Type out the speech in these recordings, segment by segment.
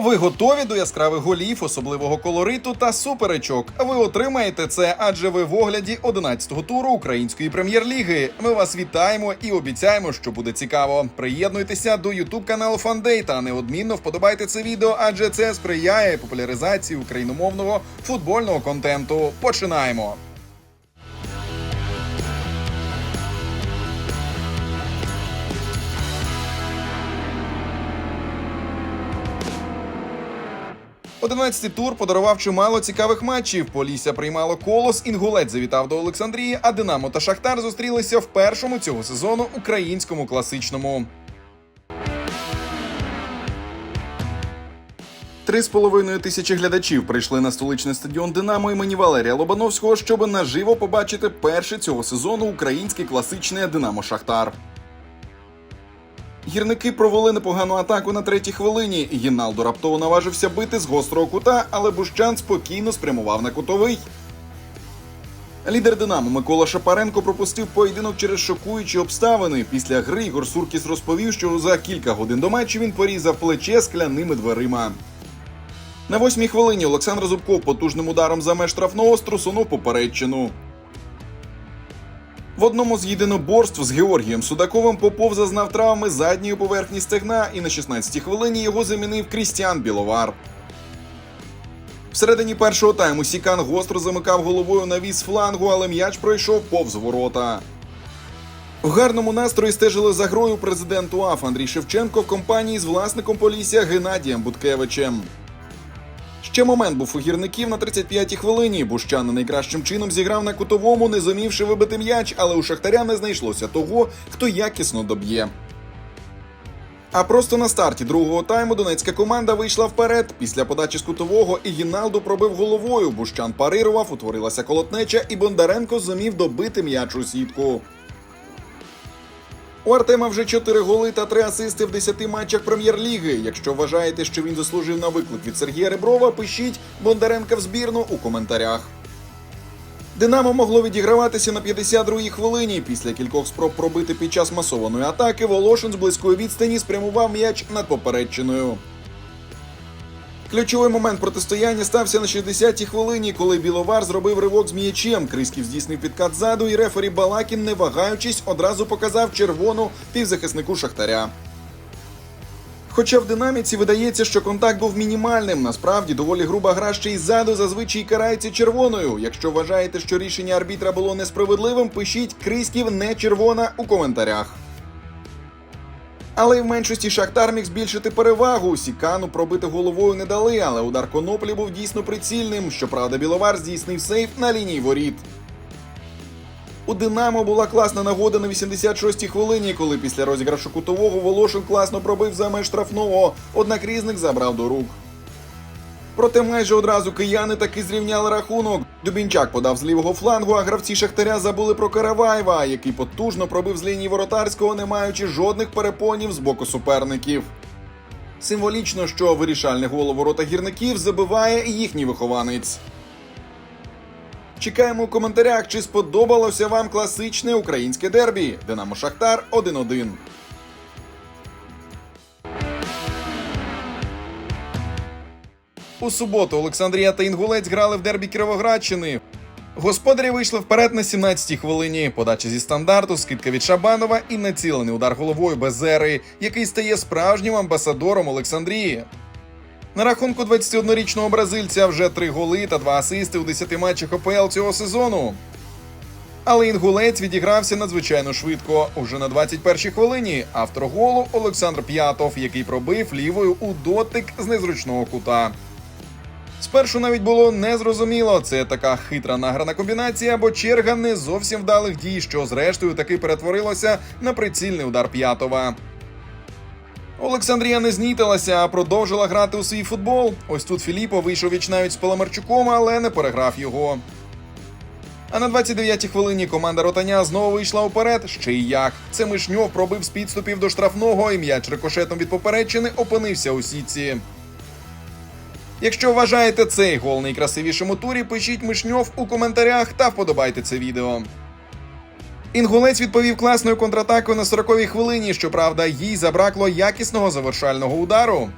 Ви готові до яскравих голів, особливого колориту та суперечок. Ви отримаєте це, адже ви в огляді 11-го туру української прем'єр-ліги. Ми вас вітаємо і обіцяємо, що буде цікаво. Приєднуйтеся до ютуб каналу Фандей та неодмінно вподобайте це відео, адже це сприяє популяризації україномовного футбольного контенту. Починаємо. Одинадцятий тур подарував чимало цікавих матчів. Полісся приймало колос, Інгулець завітав до Олександрії, а Динамо та Шахтар зустрілися в першому цього сезону українському класичному. Три з половиною тисячі глядачів прийшли на столичний стадіон Динамо імені Валерія Лобановського, щоб наживо побачити перший цього сезону український класичний Динамо Шахтар. Гірники провели непогану атаку на третій хвилині. Гіналдо раптово наважився бити з гострого кута, але Бущан спокійно спрямував на кутовий. Лідер Динамо Микола Шапаренко пропустив поєдинок через шокуючі обставини. Після гри Ігор Суркіс розповів, що за кілька годин до матчу він порізав плече скляними дверима. На восьмій хвилині Олександр Зубков потужним ударом за меж штрафного струсунув попередчину. В одному з єдиноборств з Георгієм Судаковим Попов зазнав травми задньої поверхні стегна, і на 16-й хвилині його замінив Крістіан Біловар. Всередині першого тайму Сікан гостро замикав головою на віз флангу, але м'яч пройшов повз ворота. В гарному настрої стежили за грою президент УАФ Андрій Шевченко в компанії з власником Полісся Геннадієм Буткевичем. Ще момент був у гірників на 35-й хвилині. Бущан найкращим чином зіграв на кутовому, не зумівши вибити м'яч, але у шахтаря не знайшлося того, хто якісно доб'є. А просто на старті другого тайму донецька команда вийшла вперед. Після подачі з кутового і Гіналду пробив головою. Бущан парирував, утворилася колотнеча, і Бондаренко зумів добити м'яч у сітку. У Артема вже 4 голи та 3 асисти в 10 матчах прем'єр-ліги. Якщо вважаєте, що він заслужив на виклик від Сергія Реброва, пишіть Бондаренка в збірну у коментарях. Динамо могло відіграватися на 52-й хвилині. Після кількох спроб пробити під час масованої атаки Волошин з близької відстані спрямував м'яч над попередчиною. Ключовий момент протистояння стався на 60-й хвилині, коли Біловар зробив ривок з м'ячем. Крисків здійснив підкат ззаду, і рефері Балакін, не вагаючись, одразу показав червону півзахиснику Шахтаря. Хоча в динаміці видається, що контакт був мінімальним, насправді доволі груба гра ще й ззаду зазвичай карається червоною. Якщо вважаєте, що рішення арбітра було несправедливим, пишіть Крисків не червона у коментарях. Але й в меншості Шахтар міг збільшити перевагу. Сікану пробити головою не дали, але удар коноплі був дійсно прицільним. Щоправда, Біловар здійснив сейф на лінії воріт. У Динамо була класна нагода на 86-й хвилині, коли після розіграшу кутового Волошин класно пробив за меж штрафного, однак різник забрав до рук. Проте майже одразу кияни таки зрівняли рахунок. Дубінчак подав з лівого флангу, а гравці Шахтаря забули про Караваєва, який потужно пробив з лінії воротарського, не маючи жодних перепонів з боку суперників. Символічно, що вирішальний гол ворота гірників забиває їхній вихованець. Чекаємо у коментарях, чи сподобалося вам класичне українське дербі. Динамо Шахтар 1-1. У суботу Олександрія та Інгулець грали в дербі Кіровоградщини. Господарі вийшли вперед на 17-й хвилині. Подача зі стандарту, скидка від Шабанова і націлений удар головою Безери, який стає справжнім амбасадором Олександрії. На рахунку 21-річного бразильця вже три голи та два асисти у 10 матчах ОПЛ цього сезону. Але інгулець відігрався надзвичайно швидко. Уже на 21-й хвилині автор голу Олександр П'ятов, який пробив лівою у дотик з незручного кута. Спершу навіть було незрозуміло, це така хитра награна комбінація або черга не зовсім вдалих дій, що зрештою таки перетворилося на прицільний удар П'ятова. Олександрія не знітилася, а продовжила грати у свій футбол. Ось тут Філіппо вийшов вічнавіч з Паламарчуком, але не переграв його. А на 29-й хвилині команда Ротаня знову вийшла уперед. Ще й як. Це Мишньов пробив з підступів до штрафного, і м'яч рикошетом від попередчини опинився у сітці. Якщо вважаєте цей гол найкрасивішим у турі, пишіть Мишньов у коментарях та вподобайте це відео. Інгулець відповів класною контратакою на 40-й хвилині. Щоправда, їй забракло якісного завершального удару.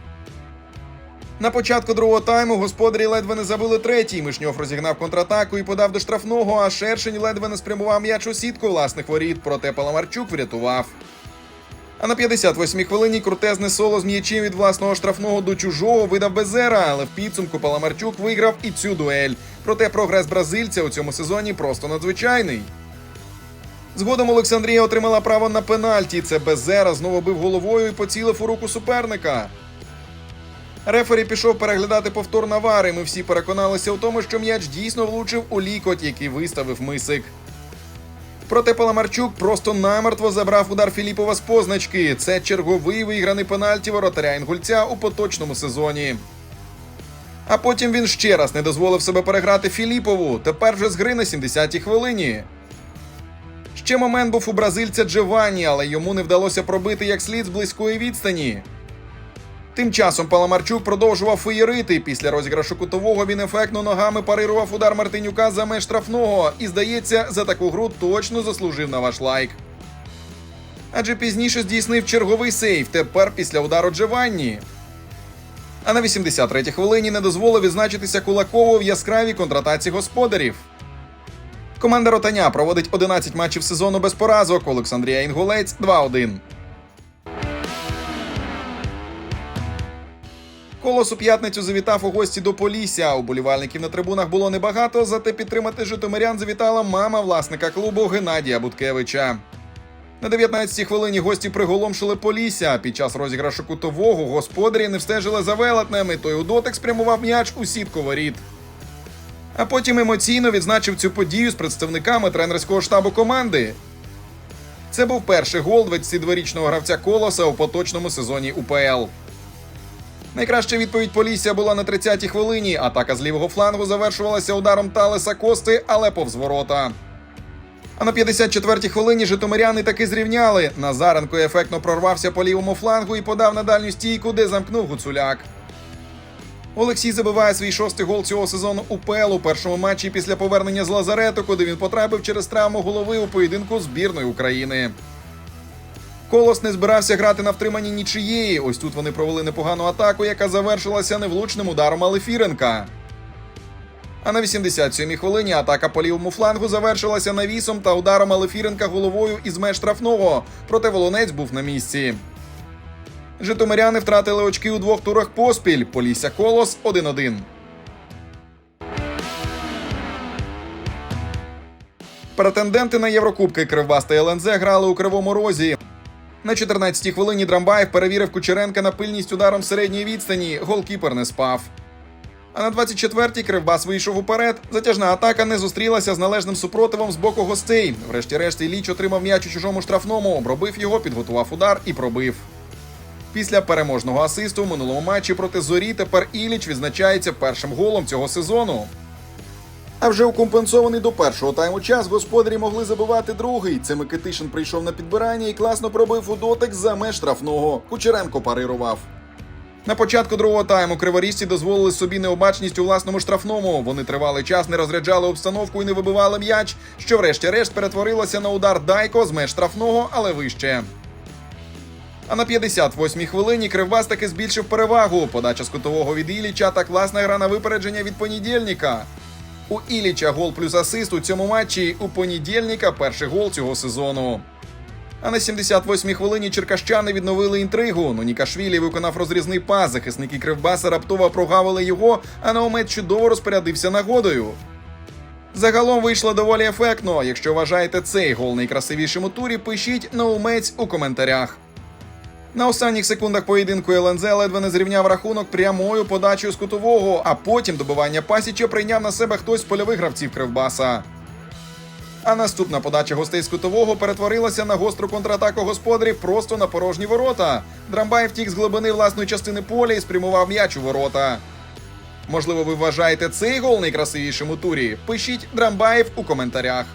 На початку другого тайму господарі ледве не забили третій. Мишньов розігнав контратаку і подав до штрафного, а Шершень ледве не спрямував м'яч у сітку власних воріт, проте Паламарчук врятував. А на 58-й хвилині крутезне соло з м'ячем від власного штрафного до чужого видав Безера, але в підсумку Паламарчук виграв і цю дуель. Проте прогрес бразильця у цьому сезоні просто надзвичайний. Згодом Олександрія отримала право на пенальті. Це Безера знову бив головою і поцілив у руку суперника. Рефері пішов переглядати повтор Навари. Ми всі переконалися у тому, що м'яч дійсно влучив у лікоть, який виставив мисик. Проте Паламарчук просто намертво забрав удар Філіпова з позначки. Це черговий виграний пенальті воротаря інгульця у поточному сезоні. А потім він ще раз не дозволив себе переграти Філіпову. Тепер вже з гри на 70-й хвилині. Ще момент був у бразильця Джованні, але йому не вдалося пробити як слід з близької відстані. Тим часом Паламарчук продовжував феєрити. Після розіграшу кутового він ефектно ногами парирував удар Мартинюка за меж штрафного і, здається, за таку гру точно заслужив на ваш лайк. Адже пізніше здійснив черговий сейв, тепер після удару Джованні. А на 83-й хвилині не дозволив відзначитися Кулакову в яскравій контратаці господарів. Команда Ротаня проводить 11 матчів сезону без поразок. Олександрія Інгулець 2-1. Колос у п'ятницю завітав у гості до Полісся. Уболівальників на трибунах було небагато, зате підтримати житомирян завітала мама власника клубу Геннадія Буткевича. На 19-й хвилині гості приголомшили Полісся. Під час розіграшу кутового господарі не встежили за велетнем, і той у дотик спрямував м'яч у сітку воріт. А потім емоційно відзначив цю подію з представниками тренерського штабу команди. Це був перший гол 22-річного гравця Колоса у поточному сезоні УПЛ. Найкраща відповідь Полісся була на 30-й хвилині. Атака з лівого флангу завершувалася ударом Талеса Кости, але повз ворота. А на 54-й хвилині житомиряни таки зрівняли. Назаренко ефектно прорвався по лівому флангу і подав на дальню стійку, де замкнув Гуцуляк. Олексій забиває свій шостий гол цього сезону УПЛ у першому матчі після повернення з Лазарету, куди він потрапив через травму голови у поєдинку збірної України. Колос не збирався грати на втриманні нічиєї. Ось тут вони провели непогану атаку, яка завершилася невлучним ударом Алефіренка. А на 87-й хвилині атака по лівому флангу завершилася навісом та ударом Алефіренка головою із меж штрафного. Проте волонець був на місці. Житомиряни втратили очки у двох турах поспіль. Полісся Колос 1-1. Претенденти на Єврокубки Кривбас та ЛНЗ грали у Кривому Розі. На 14-й хвилині Драмбаєв перевірив Кучеренка на пильність ударом середньої відстані. Голкіпер не спав. А на 24-й Кривбас вийшов уперед. Затяжна атака не зустрілася з належним супротивом з боку гостей. Врешті-решт Іліч отримав м'яч у чужому штрафному, обробив його, підготував удар і пробив. Після переможного асисту в минулому матчі проти зорі тепер Іліч відзначається першим голом цього сезону. А вже у компенсований до першого тайму час господарі могли забивати другий. Це Микитишин прийшов на підбирання і класно пробив у дотик за меж штрафного. Кучеренко парирував. На початку другого тайму криворіжці дозволили собі необачність у власному штрафному. Вони тривалий час не розряджали обстановку і не вибивали м'яч, що врешті-решт перетворилося на удар Дайко з меж штрафного, але вище. А на 58-й хвилині Кривбас таки збільшив перевагу. Подача з кутового від Іліча та класна гра на випередження від понедільника. У Іліча гол плюс асист у цьому матчі. У понедільника перший гол цього сезону. А на 78-й хвилині черкащани відновили інтригу. Нонікашвілі виконав розрізний пас. Захисники Кривбаса раптово прогавили його, а Наумет чудово розпорядився нагодою. Загалом вийшло доволі ефектно. Якщо вважаєте цей гол найкрасивішим у турі, пишіть наумець у коментарях. На останніх секундах поєдинку ЛНЗ ледве не зрівняв рахунок прямою подачею з кутового, а потім добивання пасіча прийняв на себе хтось з польових гравців Кривбаса. А наступна подача гостей з кутового перетворилася на гостру контратаку господарів просто на порожні ворота. Драмбай втік з глибини власної частини поля і спрямував м'яч у ворота. Можливо, ви вважаєте цей гол найкрасивішим у турі? Пишіть Драмбаєв у коментарях.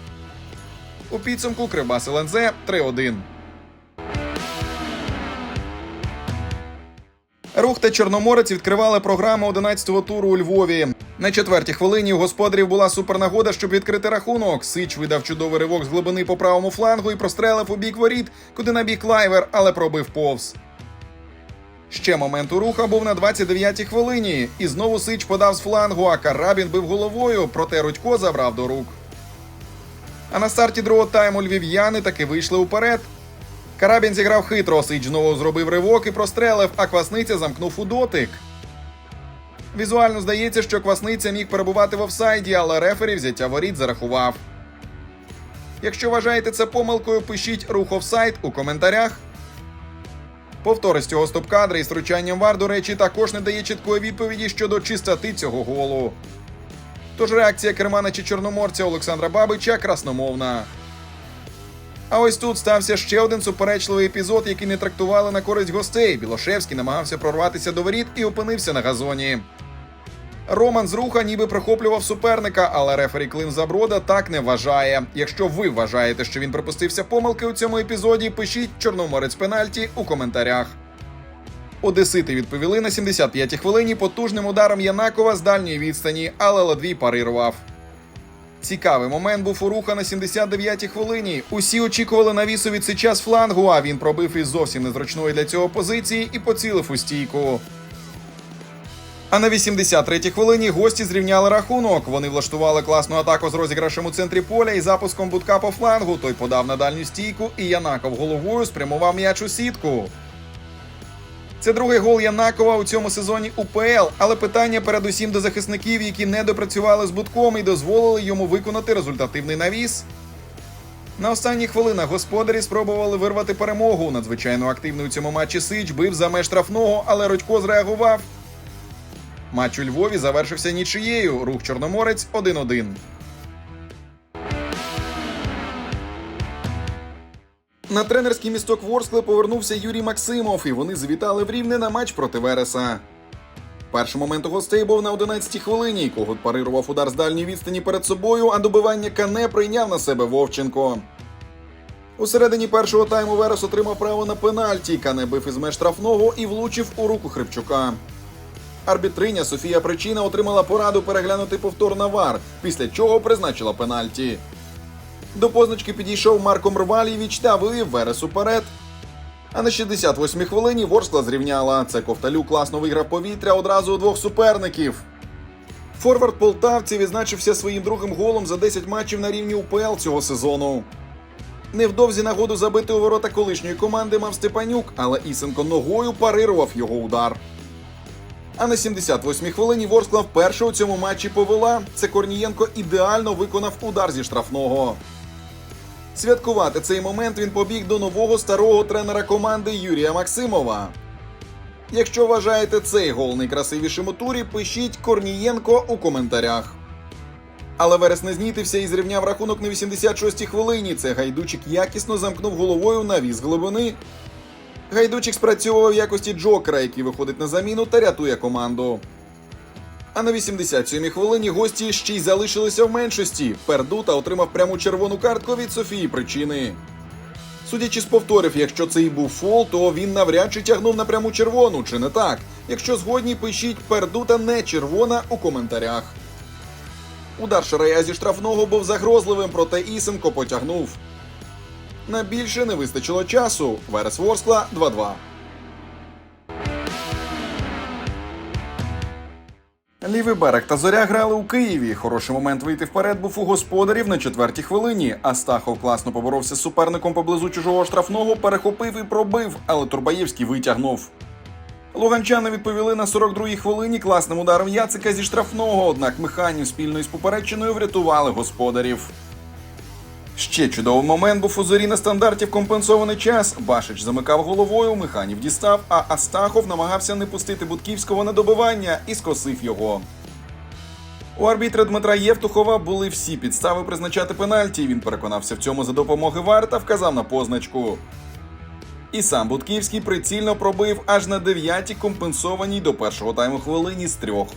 У підсумку Кривбас ЛНЗ 3-1. Рух та Чорноморець відкривали програму 11-го туру у Львові. На четвертій хвилині у господарів була супернагода, щоб відкрити рахунок. Сич видав чудовий ривок з глибини по правому флангу і прострелив у бік воріт, куди набіг лайвер, але пробив повз. Ще момент у руха був на 29-й хвилині, і знову Сич подав з флангу, а Карабін бив головою, проте Рудько забрав до рук. А на старті другого тайму львів'яни таки вийшли уперед. Карабін зіграв хитро, Сич знову зробив ривок і прострелив, а квасниця замкнув у дотик. Візуально здається, що квасниця міг перебувати в офсайді, але рефері взяття воріт зарахував. Якщо вважаєте це помилкою, пишіть рух офсайд у коментарях. Повтори з цього стоп-кадра із втручанням вар, до речі, також не дає чіткої відповіді щодо чистоти цього голу. Тож реакція кермана чи чорноморця Олександра Бабича красномовна. А ось тут стався ще один суперечливий епізод, який не трактували на користь гостей. Білошевський намагався прорватися до воріт і опинився на газоні. Роман з руха ніби прихоплював суперника, але рефері Клим Заброда так не вважає. Якщо ви вважаєте, що він припустився помилки у цьому епізоді, пишіть Чорноморець пенальті у коментарях. Одесити відповіли на 75-й хвилині потужним ударом Янакова з дальньої відстані, але Ладвій парирував. Цікавий момент був у руха на 79-й хвилині. Усі очікували навісу від з флангу, а він пробив із зовсім незручної для цього позиції і поцілив у стійку. А на 83-й хвилині гості зрівняли рахунок. Вони влаштували класну атаку з розіграшем у центрі поля і запуском будка по флангу. Той подав на дальню стійку, і Янаков головою спрямував м'яч у сітку. Це другий гол Янакова у цьому сезоні УПЛ, але питання передусім до захисників, які не допрацювали з будком і дозволили йому виконати результативний навіс. На останніх хвилинах господарі спробували вирвати перемогу. Надзвичайно активний у цьому матчі Сич бив за меж штрафного, але Родько зреагував. Матч у Львові завершився нічиєю. Рух Чорноморець 1-1. На тренерський місток Ворскли повернувся Юрій Максимов, і вони завітали в Рівне на матч проти Вереса. Перший момент у гостей був на 11-й хвилині. Когут парирував удар з дальньої відстані перед собою, а добивання Кане прийняв на себе Вовченко. У середині першого тайму Верес отримав право на пенальті. Кане бив із меж штрафного і влучив у руку Хрипчука. Арбітриня Софія Причина отримала пораду переглянути повтор на вар, після чого призначила пенальті. До позначки підійшов Марко Мрвалєвіч та вивів Верес уперед. А на 68-й хвилині Ворскла зрівняла. Це Ковталюк класно виграв повітря одразу у двох суперників. Форвард полтавці відзначився своїм другим голом за 10 матчів на рівні УПЛ цього сезону. Невдовзі нагоду забити у ворота колишньої команди мав Степанюк, але Ісенко ногою парирував його удар. А на 78-й хвилині Ворскла вперше у цьому матчі повела. Це Корнієнко ідеально виконав удар зі штрафного. Святкувати цей момент він побіг до нового старого тренера команди Юрія Максимова. Якщо вважаєте цей гол найкрасивішим у турі, пишіть Корнієнко у коментарях. Але Верес не знітився і зрівняв рахунок на 86-й хвилині. Це гайдучик якісно замкнув головою на віз глибини. Гайдучик спрацьовував в якості Джокера, який виходить на заміну та рятує команду. А на 87-й хвилині гості ще й залишилися в меншості. Пердута отримав пряму червону картку від Софії причини. Судячи з повторів, якщо це і був фол, то він навряд чи тягнув на пряму червону, чи не так? Якщо згодні, пишіть пердута не червона у коментарях. Удар Шарея зі штрафного був загрозливим, проте Ісенко потягнув. На більше не вистачило часу. Верес Ворскла 2-2. Лівий берег та зоря грали у Києві. Хороший момент вийти вперед був у господарів на четвертій хвилині. Астахов класно поборовся з суперником поблизу чужого штрафного, перехопив і пробив, але Турбаєвський витягнув. Луганчани відповіли на 42-й хвилині класним ударом Яцика зі штрафного, однак механів спільно із попередчиною врятували господарів. Ще чудовий момент був у зорі на стандарті в компенсований час. Башич замикав головою, механів дістав, а Астахов намагався не пустити Будківського на добивання і скосив його. У арбітра Дмитра Євтухова були всі підстави призначати пенальті. Він переконався в цьому за допомоги ВАР та вказав на позначку. І сам Будківський прицільно пробив аж на дев'ятій компенсованій до першого тайму хвилині з трьох.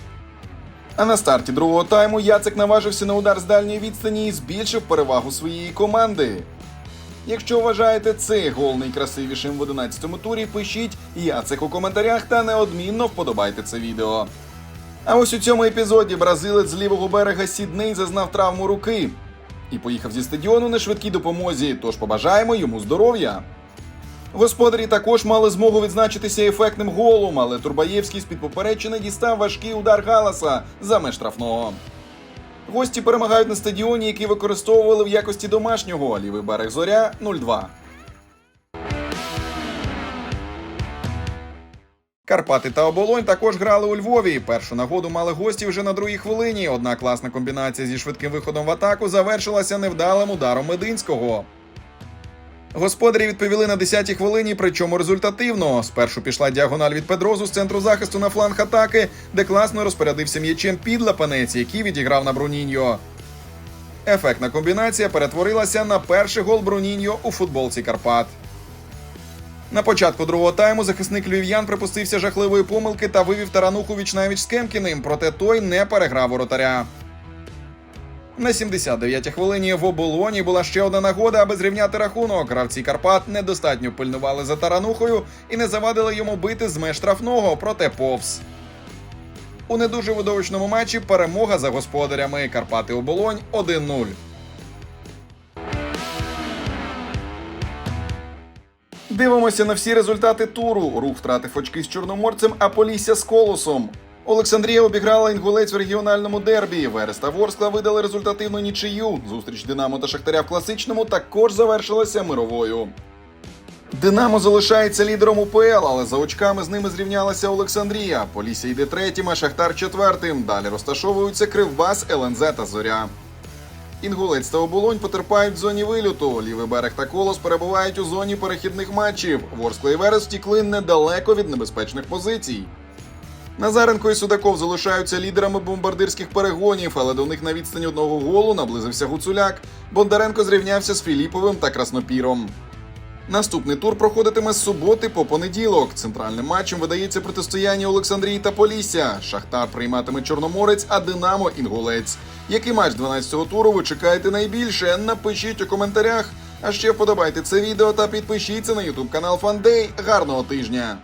А на старті другого тайму Яцик наважився на удар з дальньої відстані і збільшив перевагу своєї команди. Якщо вважаєте цей гол найкрасивішим в 11-му турі, пишіть Яцик у коментарях та неодмінно вподобайте це відео. А ось у цьому епізоді бразилець з лівого берега Сідней зазнав травму руки і поїхав зі стадіону на швидкій допомозі. Тож побажаємо йому здоров'я. Господарі також мали змогу відзначитися ефектним голом, але Турбаєвський з-під поперечини дістав важкий удар Галаса за меж штрафного. Гості перемагають на стадіоні, який використовували в якості домашнього. Лівий берег зоря 0-2. Карпати та оболонь також грали у Львові. Першу нагоду мали гості вже на другій хвилині. Одна класна комбінація зі швидким виходом в атаку завершилася невдалим ударом Мединського. Господарі відповіли на 10-й хвилині, причому результативно. Спершу пішла діагональ від Педрозу з центру захисту на фланг атаки, де класно розпорядився м'ячем підлапанець, який відіграв на Бруніньо. Ефектна комбінація перетворилася на перший гол Бруніньо у футболці Карпат. На початку другого тайму захисник львів'ян припустився жахливої помилки та вивів тарануху вічнавіч з Кемкіним, проте той не переграв воротаря. На 79-й хвилині в оболоні була ще одна нагода, аби зрівняти рахунок. Гравці Карпат недостатньо пильнували за таранухою і не завадили йому бити з меж штрафного, проте повз. У не дуже видовищному матчі перемога за господарями Карпати оболонь 1-0. Дивимося на всі результати туру. Рух втратив очки з чорноморцем, а Полісся з колосом. Олександрія обіграла інгулець в регіональному дербі. Верес та Ворскла видали результативну нічию. Зустріч Динамо та Шахтаря в класичному також завершилася мировою. Динамо залишається лідером УПЛ, але за очками з ними зрівнялася Олександрія. Полісся йде третім, а Шахтар четвертим. Далі розташовуються Кривбас, ЛНЗ та Зоря. Інгулець та оболонь потерпають в зоні вильоту. Лівий берег та колос перебувають у зоні перехідних матчів. Ворскла і Верес втікли недалеко від небезпечних позицій. Назаренко і Судаков залишаються лідерами бомбардирських перегонів, але до них на відстані одного голу наблизився Гуцуляк. Бондаренко зрівнявся з Філіповим та Краснопіром. Наступний тур проходитиме з суботи по понеділок. Центральним матчем видається протистояння Олександрії та Полісся. Шахтар прийматиме Чорноморець, а Динамо Інгулець. Який матч 12-го туру ви чекаєте найбільше? Напишіть у коментарях. А ще вподобайте це відео та підпишіться на ютуб канал Фандей. Гарного тижня!